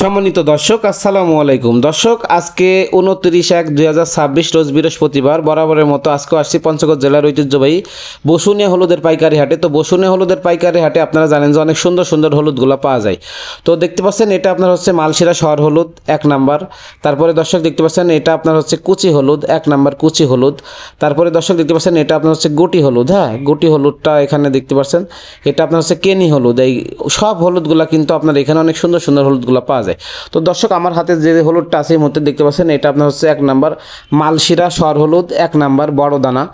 সম্মানিত দর্শক, আসসালামু আলাইকুম। দর্শক, আজকে উনত্রিশ এক দুই হাজার ছাব্বিশ রোজ বৃহস্পতিবার, বরাবরের মতো আজকে আসছি পঞ্চগড় জেলার ঐতিহ্যবাহী বসুনিয়া হলুদের পাইকারি হাটে। তো বসুনিয়া হলুদের পাইকারি হাটে আপনারা জানেন যে অনেক সুন্দর সুন্দর হলুদগুলো পাওয়া যায়। তো দেখতে পাচ্ছেন, এটা আপনার হচ্ছে মালশিরা শহর হলুদ, এক নাম্বার। তারপরে দর্শক দেখতে পাচ্ছেন, এটা আপনার হচ্ছে কুচি হলুদ, এক নাম্বার কুচি হলুদ। তারপরে দর্শক দেখতে পাচ্ছেন, এটা আপনার হচ্ছে গুটি হলুদ হ্যাঁ? গুটি হলুদটা এখানে দেখতে পাচ্ছেন। এটা আপনার হচ্ছে কেনি হলুদ, এই সব হলুদগুলা কিন্তু আপনার এখানে অনেক সুন্দর সুন্দর হলুদগুলো পাওয়া যায়। তো দর্শক, আমার হাতে যে হলুদটা আছে এই মুহূর্তে দেখতে পাচ্ছেন, এটা আপনার হচ্ছে এক নাম্বার মালশিরা সর হলুদ, এক নাম্বার বড় দানা।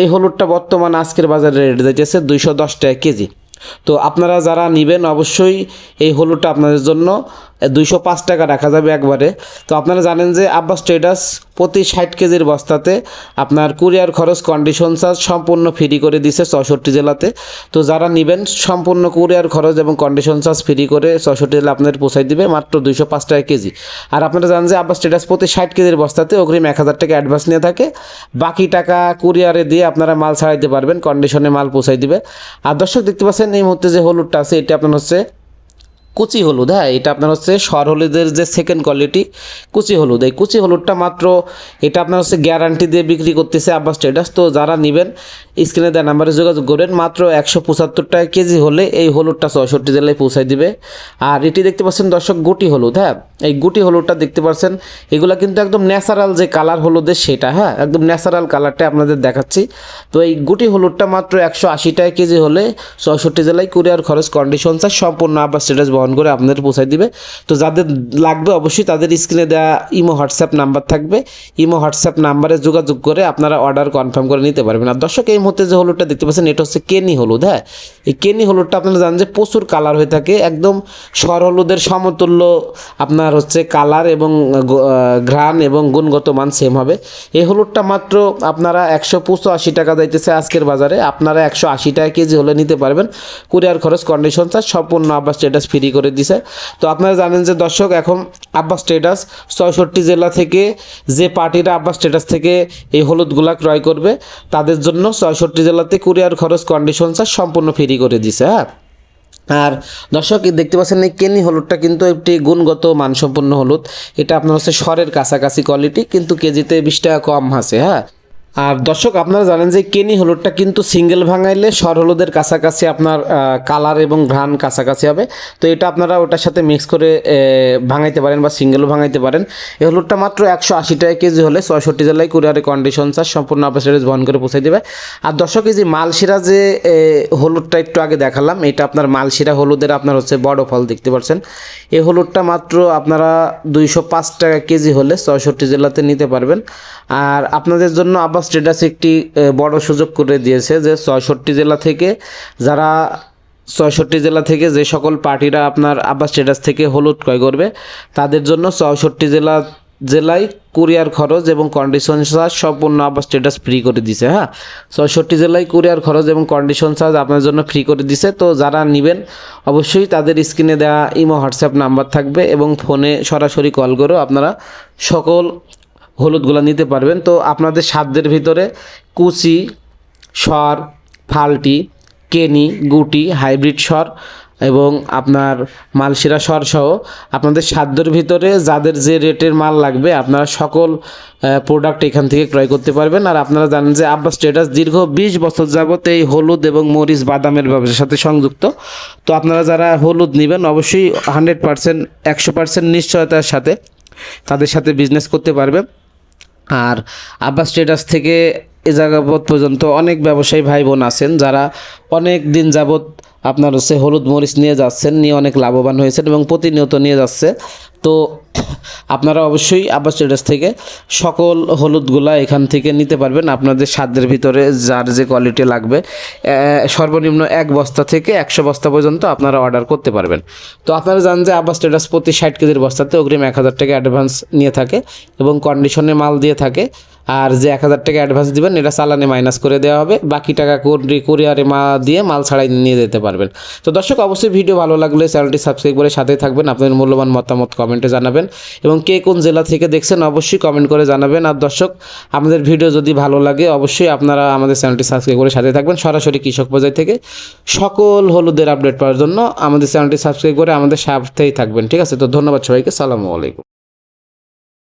এই হলুদটা বর্তমান আজকের বাজারে রেট যাইতেছে দুইশো দশ টাকা কেজি। তো আপনারা যারা নেবেন অবশ্যই এই হলুদটা আপনাদের জন্য। দুইশো পাঁচ টাকা রাখা যাবে একবারে। তো আপনারা জানেন যে আব্বাস ট্রেডার্স প্রতি ষাট কেজির বস্তাতে আপনার কুরিয়ার খরচ কন্ডিশন চার্জ সম্পূর্ণ ফ্রি করে দিছে চৌষট্টি জেলাতে। তো যারা নেবেন, সম্পূর্ণ কুরিয়ার খরচ এবং কন্ডিশন চার্জ ফ্রি করে চৌষট্টি জেলা আপনাদের পৌঁছাই দিবে মাত্র দুইশো পাঁচ টাকা কেজি। আর আপনারা জানেন যে আব্বাস ট্রেডার্স প্রতি ষাট কেজির বস্তাতে অগ্রিম এক হাজার টাকা অ্যাডভান্স নিয়ে থাকে। বাকি টাকা কুরিয়ারে দিয়ে আপনারা মাল ছাড়াইতে পারবেন কন্ডিশনে মাল পৌঁছাই দিবে। আর দর্শক দেখতে পাচ্ছেন এই মুহূর্তে যে হলুদটা আছে এটা আপনার হচ্ছে কুচি হলুদ হ্যাঁ এটা আপনার হচ্ছে সর হলুদের যে সেকেন্ড কোয়ালিটি কুচি হলুদ। এই কুচি হলুদটা মাত্র, এটা আপনার হচ্ছে গ্যারান্টি দিয়ে বিক্রি করতেছে আব্বাস ট্রেডার্স তো যারা নেবেন স্ক্রিনে দেওয়া নাম্বারে যোগাযোগ করেন মাত্র একশো পঁচাত্তর টাকা কেজি হলে এই হলুদটা চৌষট্টি জেলায় পৌঁছায় দিবে। আর এটি দেখতে পাচ্ছেন দর্শক, গুটি হলুদ হ্যাঁ এই গুটি হলুদটা দেখতে পাচ্ছেন, এগুলো কিন্তু একদম ন্যাচারাল যে কালার হলুদের সেটা হ্যাঁ একদম ন্যাচারাল কালারটা আপনাদের দেখাচ্ছি। তো এই গুটি হলুদটা মাত্র একশো আশি টাকা কেজি হলে চৌষট্টি জেলায় কুরিয়ার খরচ কন্ডিশন সম্পূর্ণ আবার স্ট্যাটাস বহন করে আপনাদের পৌঁছায় দিবে। তো যাদের লাগবে অবশ্যই তাদের স্ক্রিনে দেওয়া ইমো, হোয়াটসঅ্যাপ নাম্বার থাকবে। ইমো, হোয়াটসঅ্যাপ নাম্বারে যোগাযোগ করে আপনারা অর্ডার কনফার্ম করে নিতে পারবেন। আর দর্শক, এই মুহূর্তে যে হলুদটা দেখতে পাচ্ছেন, এটা হচ্ছে কেনি হলুদ হ্যাঁ? এই কেনি হলুদটা আপনারা জানেন যে প্রচুর কালার হয়ে থাকে। একদম সর হলুদের সমতুল্য আপনার হচ্ছে কালার এবং ঘ্রাণ এবং গুণগত মান সেম হবে। এই হলুদটা মাত্র আপনারা একশো পঁচাশি টাকা যাইতেছে আজকের বাজারে। আপনারা একশো আশি টাকা কেজি হলে নিতে পারবেন। কুরিয়ার খরচ কন্ডিশন চার্জ সম্পূর্ণ আবার স্টেটাস ফ্রি করে দিছে। তো আপনারা জানেন যে দর্শক, এখন আব্বাস স্টেটাস ছয়ষট্টি জেলা থেকে যে পার্টিরা আব্বাস স্টেটাস থেকে এই হলুদগুলা ক্রয় করবে, তাদের জন্য ছয়ষট্টি জেলাতে কুরিয়ার খরচ কন্ডিশন চার্জ সম্পূর্ণ ফ্রি করে দিছে হ্যাঁ? আর দর্শক দেখতে পাচ্ছেন এই কেনি হলুদটা কিন্তু একটি গুণগত মানসম্পন্ন হলুদ। এটা আপনার হচ্ছে স্বরের কাছাকাছি কোয়ালিটি কিন্তু কেজিতে বিশ টাকা কম আছে হ্যাঁ? আর দর্শক, আপনারা জানেন যে কেনি হলুদটা কিন্তু সিঙ্গেল ভাঙাইলে সর হলুদের কাছাকাছি আপনার কালার এবং ঘ্রাণ কাছাকাছি হবে। তো এটা আপনারা ওটার সাথে মিক্স করে ভাঙাইতে পারেন বা সিঙ্গেলও ভাঙাইতে পারেন। এই হলুদটা মাত্র একশো আশি টাকা কেজি হলে ছয়ষট্টি জেলায় কুরিয়ারে কন্ডিশন চার্জ সম্পূর্ণ অপারেটারেজ বহন করে পৌঁছে দেবে। আর দর্শক, এই যে মালশিরা যে হলুদটা একটু আগে দেখালাম, এটা আপনার মালশিরা হলুদের আপনার হচ্ছে বড় ফল দেখতে পাচ্ছেন। এই হলুদটা মাত্র আপনারা দুইশো পাঁচ টাকা কেজি হলে ছয়ষট্টি জেলাতে নিতে পারবেন। আর আপনাদের জন্য আব্বাস ট্রেডার্স একটি বড় সুযোগ করে দিয়েছে যে ছয়ষট্টি জেলা থেকে যারা, ছয়ষট্টি জেলা থেকে যে সকল পার্টিরা আপনার আব্বাস স্টেটাস থেকে হলুদ ক্রয় করবে, তাদের জন্য ছয়ষট্টি জেলা, জেলায় কুরিয়ার খরচ এবং কন্ডিশন চার্জ সম্পূর্ণ আবার স্টেটাস ফ্রি করে দিছে হ্যাঁ? ছয়ষট্টি জেলায় কুরিয়ার খরচ এবং কন্ডিশন চার্জ আপনার জন্য ফ্রি করে দিছে, তো যারা নেবেন অবশ্যই তাদের স্ক্রিনে দেওয়া ইমো হোয়াটসঅ্যাপ নাম্বার থাকবে এবং ফোনে সরাসরি কল করেও আপনারা সকল হলুদগুলো নিতে পারবেন। তো আপনাদের সাধ্যের ভিতরে কুচি, সর, ফাল্টি, কেনি, গুটি, হাইব্রিড সর এবং আপনার মালশিরা স্বর সহ আপনাদের সাধ্যের ভিতরে যাদের যে রেটের মাল লাগবে আপনারা সকল প্রোডাক্ট এখান থেকে ক্রয় করতে পারবেন। আর আপনারা জানেন যে আব্বাস স্টেটাস দীর্ঘ বিশ বছর যাবত এই হলুদ এবং মরিচ বাদামের ব্যবসার সাথে সংযুক্ত। তো আপনারা যারা হলুদ নেবেন অবশ্যই হান্ড্রেড পার্সেন্ট একশো পার্সেন্ট নিশ্চয়তার সাথে তাদের সাথে বিজনেস করতে পারবে আর আব্বাস স্টেটাস থেকে এ যাবৎ পর্যন্ত অনেক ব্যবসায়ী ভাই বোন আছেন, যারা অনেক দিন যাবৎ আপনার হচ্ছে হলুদ মরিচ নিয়ে যাচ্ছেন, নিয়ে অনেক লাভবান হয়েছেন এবং প্রতিনিয়ত নিয়ে যাচ্ছে। তো আপনারা অবশ্যই আব্বাস ট্রেডার্স থেকে সকল হলুদগুলা এখান থেকে নিতে পারবেন। আপনাদের সাধ্যের ভিতরে যার যে কোয়ালিটি লাগবে সর্বনিম্ন এক বস্তা থেকে একশো বস্তা পর্যন্ত আপনারা অর্ডার করতে পারবেন। তো আপনারা জানেন যে আব্বাস ট্রেডার্স প্রতি ষাট কেজির বস্তাতে অগ্রিম এক হাজার টাকা অ্যাডভান্স নিয়ে থাকে এবং কন্ডিশনে মাল দিয়ে থাকে। আর যে এক হাজার টাকা অ্যাডভান্স দিবেন, এটা চালানে মাইনাস করে দেওয়া হবে। বাকি টাকা কুরি- কুরিয়ারে মা দিয়ে মাল ছাড়াই নিয়ে যেতে পারবেন। তো দর্শক, অবশ্যই ভিডিও ভালো লাগলে চ্যানেলটি সাবস্ক্রাইব করে সাথে থাকবেন। আপনাদের মূল্যবান মতামত কমেন্টে জানাবেন। এবং কে কোন জেলা থেকে দেখছেন, অবশ্যই কমেন্ট করে জানাবেন। আর দর্শক, আমাদের ভিডিও যদি ভালো লাগে, অবশ্যই আপনারা আমাদের চ্যানেলটি সাবস্ক্রাইব করে সাথে থাকবেন। সরাসরি কৃষক বাজার থেকে সকল হলুদের আপডেট পাওয়ার জন্য আমাদের চ্যানেলটি সাবস্ক্রাইব করে আমাদের সাথেই থাকবেন। ঠিক আছে? তো ধন্যবাদ সবাইকে। সালামু আলাইকুম।